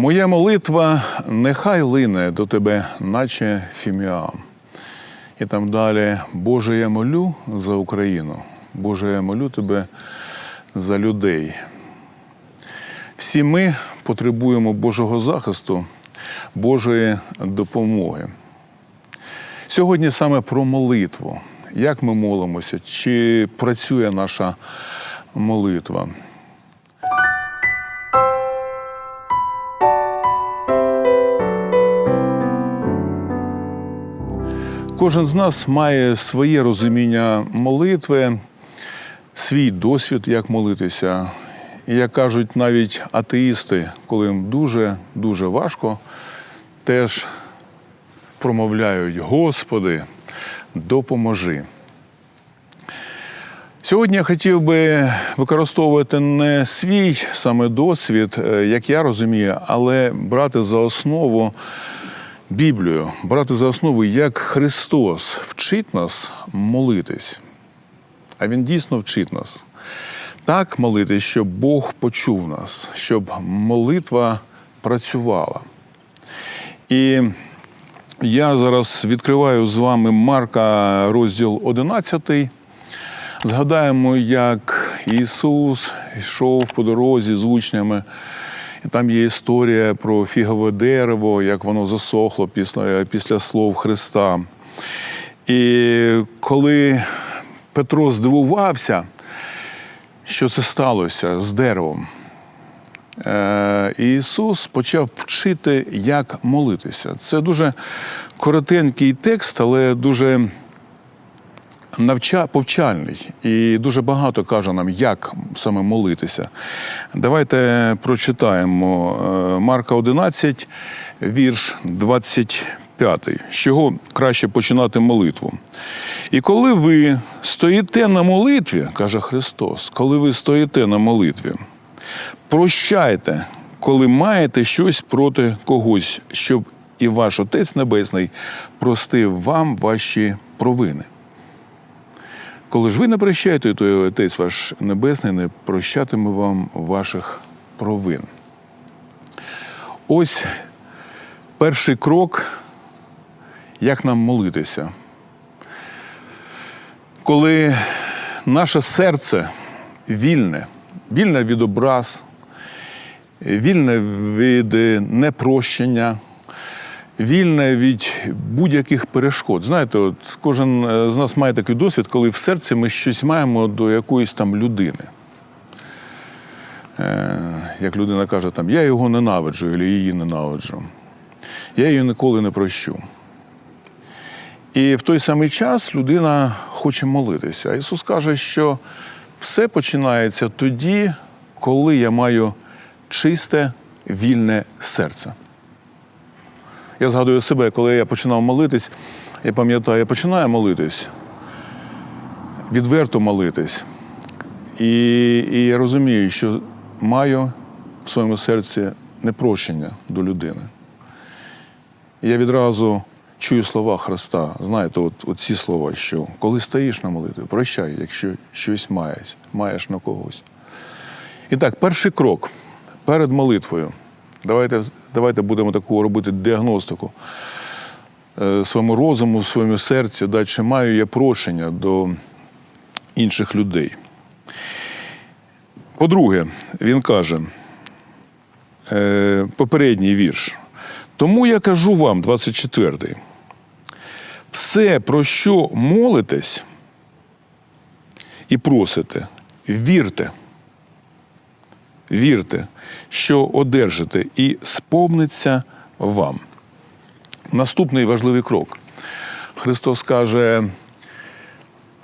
Моя молитва нехай лине до тебе, наче фіміам. І там далі, Боже, я молю за Україну, Боже, я молю тебе за людей. Всі ми потребуємо Божого захисту, Божої допомоги. Сьогодні саме про молитву. Як ми молимося, чи працює наша молитва? Кожен з нас має своє розуміння молитви, свій досвід, як молитися. І як кажуть навіть атеїсти, коли їм дуже дуже важко, теж промовляють: Господи, допоможи. Сьогодні я хотів би використовувати не свій саме досвід, е, як я розумію, але брати за основу Біблію, брати за основу, як Христос вчить нас молитись. А Він дійсно вчить нас. Так молитись, щоб Бог почув нас, щоб молитва працювала. І я зараз відкриваю з вами Марка, розділ 11. Згадаємо, як Ісус йшов по дорозі з учнями. Там є історія про фігове дерево, як воно засохло після, після слов Христа. І коли Петро здивувався, що це сталося з деревом, е, Ісус почав вчити, як молитися. Це дуже коротенький текст, але дуже навча, повчальний і дуже багато каже нам, як саме молитися. Давайте прочитаємо е, Марка 11, вірш 25. З чого краще починати молитву. І коли ви стоїте на молитві, каже Христос, коли ви стоїте на молитві, прощайте, коли маєте щось проти когось, щоб і ваш Отець Небесний простив вам ваші провини. Коли ж ви не прощаєте, то і Отець ваш Небесний не прощатиме вам ваших провин. Ось перший крок, як нам молитися. Коли наше серце вільне, вільне від образ, вільне від непрощення, вільне від будь-яких перешкод. Знаєте, от кожен е, з нас має такий досвід, коли в серці ми щось маємо до якоїсь там людини. Е, Як людина каже, там, я його ненавиджу, або її ненавиджу. Я її ніколи не прощу. І в той самий час людина хоче молитися. Ісус каже, що все починається тоді, коли я маю чисте, вільне серце. Я згадую себе, коли я починав молитись, я пам'ятаю, я починаю молитись, відверто молитись. І, і я розумію, що маю в своєму серці непрощення до людини. І я відразу чую слова Христа. Знаєте, от, от ці слова, що коли стоїш на молитві, прощай, якщо щось маєш, маєш на когось. І так, перший крок перед молитвою. Давайте, давайте будемо таку робити діагностику е, своєму розуму, своєму серці, да, чи маю я прощення до інших людей. По-друге, він каже, е, попередній вірш. Тому я кажу вам, 24-й, все, про що молитесь і просите, вірте. Вірте, що одержите, і сповниться вам. Наступний важливий крок. Христос каже,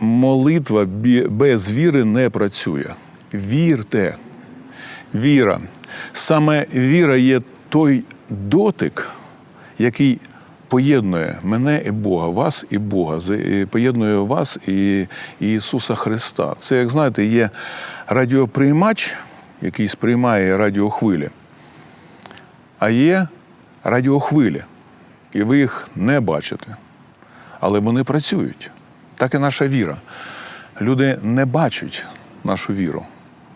молитва без віри не працює. Вірте. Віра. Саме віра є той дотик, який поєднує мене і Бога, вас і Бога, поєднує вас і, Ісуса Христа. Це, як знаєте, є радіоприймач, який сприймає радіохвилі, а є радіохвилі, і ви їх не бачите. Але вони працюють. Так і наша віра. Люди не бачать нашу віру,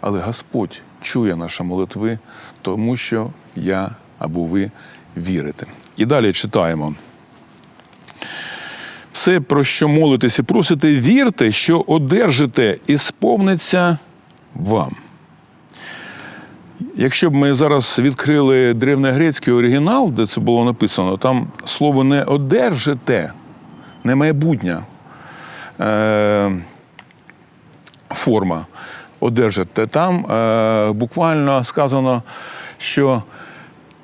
але Господь чує наші молитви, тому що я або ви вірите. І далі читаємо. Все, про що молитесь і просите, вірте, що одержите і сповниться вам. Якщо б ми зараз відкрили древньогрецький оригінал, де це було написано, там слово не одержите, не майбутня е, форма одержите. Там е, буквально сказано, що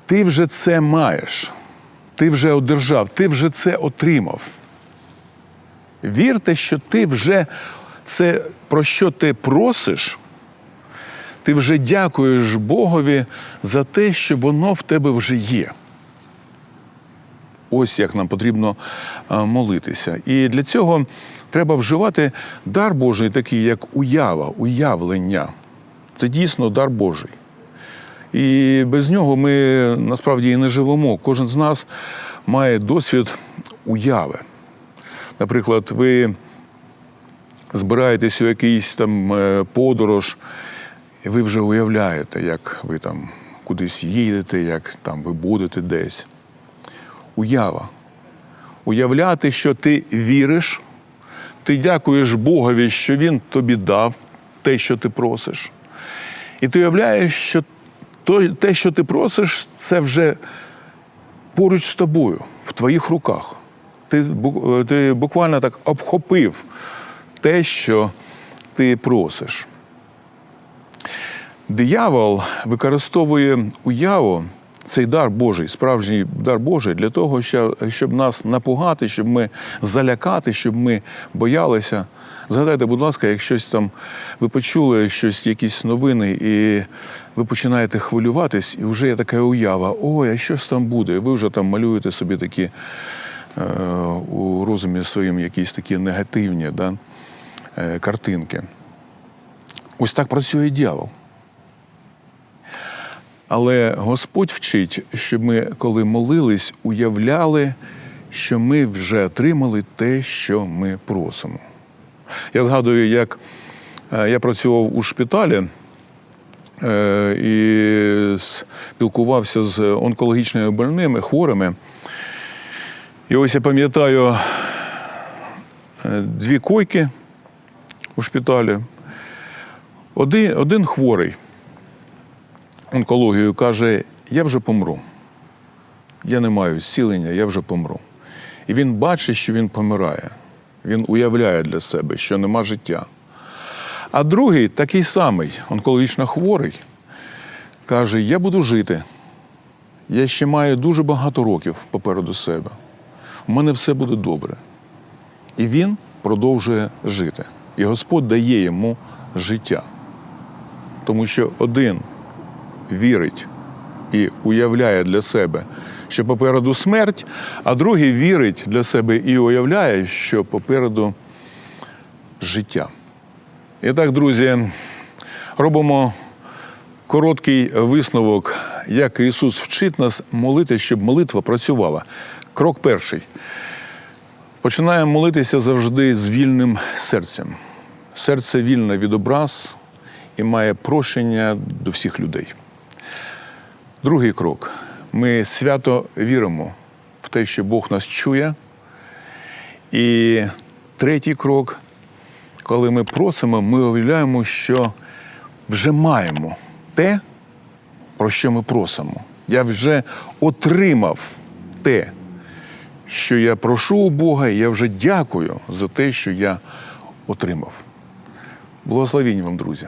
ти вже це маєш, ти вже одержав, ти вже це отримав. Вірте, що ти вже це, про що ти просиш, ти вже дякуєш Богові за те, що воно в тебе вже є. Ось як нам потрібно молитися. І для цього треба вживати дар Божий, такий, як уява, уявлення. Це дійсно дар Божий. І без нього ми насправді і не живемо. Кожен з нас має досвід уяви. Наприклад, ви збираєтесь у якийсь там е, подорож, і ви вже уявляєте, як ви там кудись їдете, як там ви будете десь. Уява. Уявляти, що ти віриш, ти дякуєш Богові, що Він тобі дав те, що ти просиш. І ти уявляєш, що те, що ти просиш, це вже поруч з тобою, в твоїх руках. Ти, ти буквально так обхопив те, що ти просиш. Диявол використовує уяву, цей дар Божий, справжній дар Божий, для того, щоб нас напугати, щоб ми залякати, щоб ми боялися. Згадайте, будь ласка, як щось там ви почули щось, якісь новини, і ви починаєте хвилюватись, і вже є така уява: ой, а щось там буде. І ви вже там малюєте собі такі е, у розумі своїм якісь такі негативні да, е, картинки. Ось так працює дьявол. Але Господь вчить, щоб ми, коли молились, уявляли, що ми вже отримали те, що ми просимо. Я згадую, як е, я працював у шпиталі е, і спілкувався з онкологічними больними, хворими. І ось я пам'ятаю е, дві койки у шпиталі. Один, один хворий онкологією каже: я вже помру. Я не маю зцілення, я вже помру. І він бачить, що він помирає. Він уявляє для себе, що нема життя. А другий, такий самий, онкологічно хворий, каже: Я буду жити. Я ще маю дуже багато років попереду себе. У мене все буде добре. І він продовжує жити. І Господь дає йому життя. Тому що один вірить і уявляє для себе, що попереду смерть, а другий вірить для себе і уявляє, що попереду життя. І так, друзі, робимо короткий висновок, як Ісус вчить нас молити, щоб молитва працювала. Крок перший. Починаємо молитися завжди з вільним серцем. Серце вільне від образ і має прощення до всіх людей. Другий крок. Ми свято віримо в те, що Бог нас чує. І третій крок, коли ми просимо, ми уявляємо, що вже маємо те, про що ми просимо. Я вже отримав те, що я прошу у Бога, і я вже дякую за те, що я отримав. Благословінь вам, друзі!